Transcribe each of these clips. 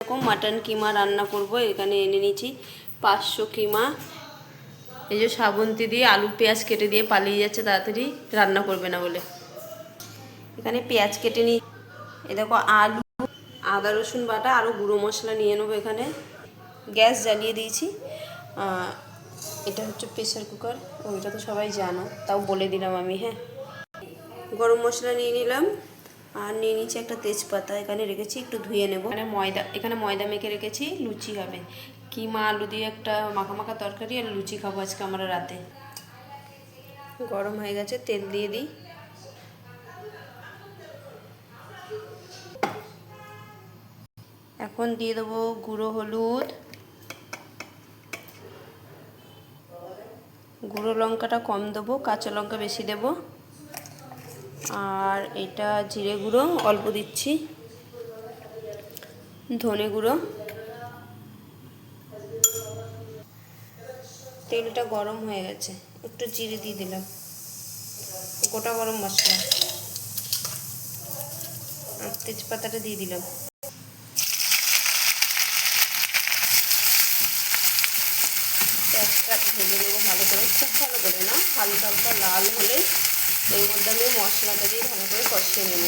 এরকম মাটন কিমা রান্না করব, এখানে এনে নিয়েছি পাঁচশো কিমা। এই যে শ্রাবন্তী দিয়ে আলু পেঁয়াজ কেটে দিয়ে পালিয়ে যাচ্ছে, তাড়াতাড়ি রান্না করবে না বলে। এখানে পেঁয়াজ কেটে নিই এ দেখো আলু, আদা, রসুন বাটা আরও গুঁড়ো মশলা নিয়ে নেব এখানে। গ্যাস জ্বালিয়ে দিয়েছি। এটা হচ্ছে প্রেশার কুকার ওইটা তো সবাই জানো, তাও বলে দিলাম আমি হ্যাঁ। গরম মশলা নিয়ে নিলাম। আর নিয়ে নিচ্ছি একটা তেজপাতা এখানে রেখেছি একটু ধুয়ে নেব। এখানে ময়দা এখানে ময়দা মেখে রেখেছি লুচি হবে। কিমা আলু দিয়ে একটা মাখা মাখা তরকারি আর লুচি খাব আজকে আমরা রাতে। গরম হয়ে গেছে তেল দিয়ে দিই। এখন দিয়ে দেবো গুঁড়ো হলুদ। গুঁড়ো লঙ্কাটা কম দেবো কাঁচা লঙ্কা বেশি দেবো। আর এটা জিরে গুঁড়ো, অল্প দিচ্ছি। ধনে গুঁড়ো। তেলটা গরম হয়ে গেছে, একটু জিরে দিয়ে দিলাম। গোটা গরম মশলা। আর তেজপাতাটা দিয়ে দিলাম। পেঁয়াজটা ভেজে নেব ভালো করে। খুব ভালো করে না, হালকা হালকা লাল হলে এর মধ্যে আমি মশলাটা দিয়ে ভালো করে কষিয়ে নেব।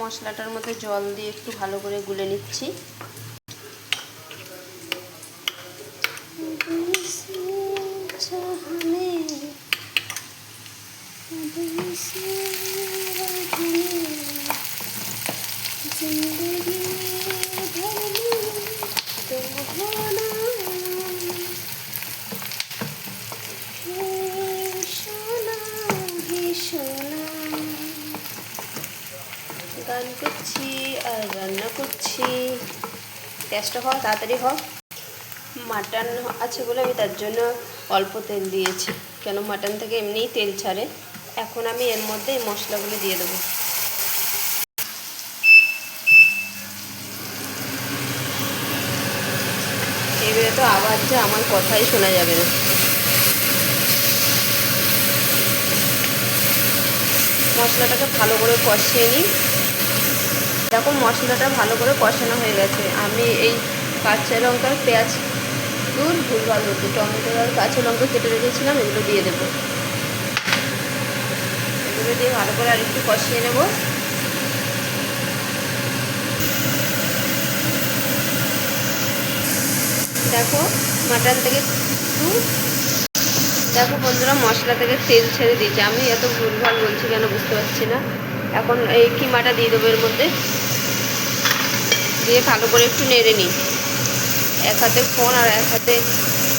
মশলাটার মধ্যে জল দিয়ে একটু ভালো করে গুলে নিচ্ছি। গান করছি আর রান্না করছি। গ্যাসটা হও তাড়াতাড়ি হোক মাটন আছে বলে আমি তার জন্য অল্প তেল দিয়েছি। কেন মাটন থেকে এমনিই তেল ছাড়ে। এখন আমি এর মধ্যে এই মশলাগুলো দিয়ে দেবো। এবারে তো আবার আওয়াজটা আমার কথাই শোনা যাবে না। মশলাটাকে ভালো করে কষিয়ে নিই। দেখো মশলাটা ভালো করে কষানো হয়ে গেছে। আমি এই কাঁচা লঙ্কার পেঁয়াজ দূর ভুলভাল হচ্ছে টমেটো আর কাঁচা লঙ্কা কেটে রেখেছিলাম, এগুলো দিয়ে দেবো। এগুলো দিয়ে ভালো করে আর একটু কষিয়ে নেব। দেখো, মাটন থেকে একটু, দেখো বন্ধুরা, মশলা থেকে তেল ছেড়ে দিয়েছে। আমি এত ভুলভাল বলছি কেন বুঝতে পারছি না। এখন এই কিমাটা দিয়ে দেবো এর মধ্যে। দিয়ে ভালো করে একটু নেড়ে নিই। এক হাতে ফোন আর এক হাতে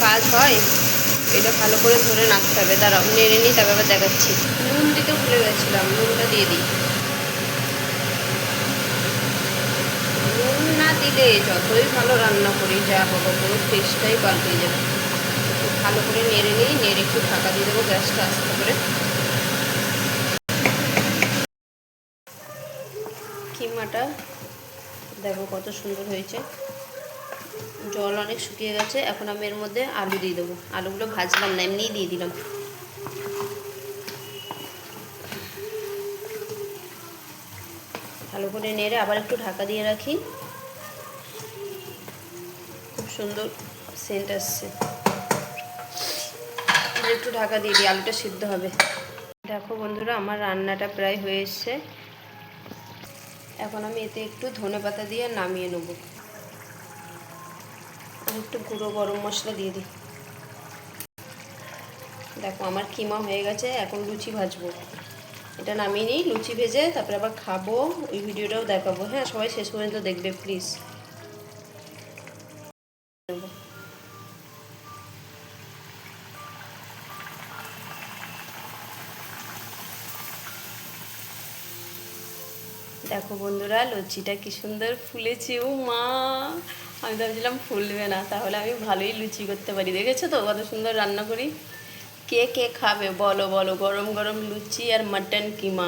কাজ হয়, এটা ভালো করে ধরে নাড়তে হবে। দাঁড়াও, নেড়ে নিই, তারপর আবার দেখাচ্ছি। নুন দিতে ভুলে গেছিলাম, নুনটা দিয়ে দিই। নুন না দিলে যতই ভালো রান্না করি, যা হবে কোনো টেস্টটাই পাল্টে যাবে। ভালো করে নেড়ে নিই, নেড়ে একটু ঢাকা দিয়ে দেবো গ্যাসটা আস্তে করে। কিমাটা দেখো কত সুন্দর হয়েছে। জল অনেক শুকিয়ে গেছে, এখন আমি এর মধ্যে আলু দিয়ে দেবো। আলুগুলো ভাজলাম না, এমনিই দিয়ে দিলাম। ভালো করে নেড়ে আবার একটু ঢাকা দিয়ে রাখি। খুব সুন্দর সেন্ট আসছে। একটু ঢাকা দিয়ে দিই, আলুটা সিদ্ধ হবে। দেখো বন্ধুরা, আমার রান্নাটা প্রায় হয়ে এসছে। এখন আমি এতে একটু ধনে পাতা দিয়ে নামিয়ে নেব। একটু গুঁড়ো গরম মশলা দিয়ে দিই। দেখো আমার কিমা হয়ে গেছে, এখন লুচি ভাজবো। এটা নামিয়ে নিই, লুচি ভেজে তারপরে আবার খাব। ওই ভিডিওটাও দেখাবো। হ্যাঁ সবাই শেষ পর্যন্ত দেখবে প্লিজ দেখো বন্ধুরা, লুচিটা কি সুন্দর ফুলেছে, ও মা। আমি ভাবছিলাম ফুলবে না, তাহলে আমি ভালোই লুচি করতে পারি। দেখেছ তো কত সুন্দর রান্না করি? কে কে খাবে বলো বলো। গরম গরম লুচি আর মাটন কিমা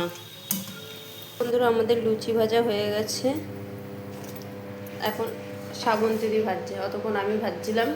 বন্ধুরা, আমাদের লুচি ভাজা হয়ে গেছে। এখন শ্রাবন্তী দি ভাজছে। অতক্ষণ আমি ভাজছিলাম।